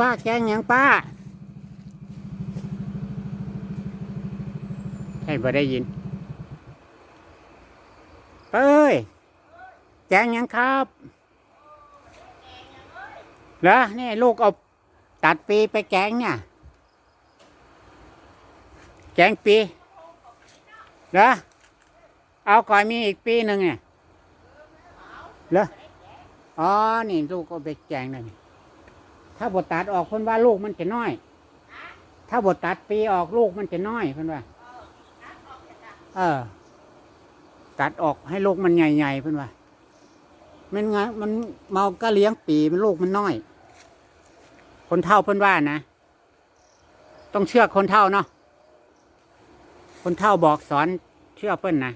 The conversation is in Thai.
ป้าแกงยังป้าให้บ่ได้ยินเอ้ยแกงยังครับเหรอนี่ลูกเอาตัดปีไปแกงเนี่ยแกงปีเหรอเอาก่อนมีอีกปีหนึ่งเนี่ยเหรออ๋อ นี่ลูกก็ไปแกงนั่นนี่ ถ้าบทตัดออกเพิ่นว่าลูกมันจะน้อย ถ้าบทตัดปีออกลูกมันจะน้อยเพิ่นว่า เออ ตัดออกให้ลูกมันใหญ่ๆเพิ่นว่า มันไงมันเมาก็เลี้ยงปีมันลูกมันน้อย คนเท่าเพิ่นว่านะ ต้องเชื่อคนเท่าเนาะ คนเท่าบอกสอนเชื่อเพิ่นนะ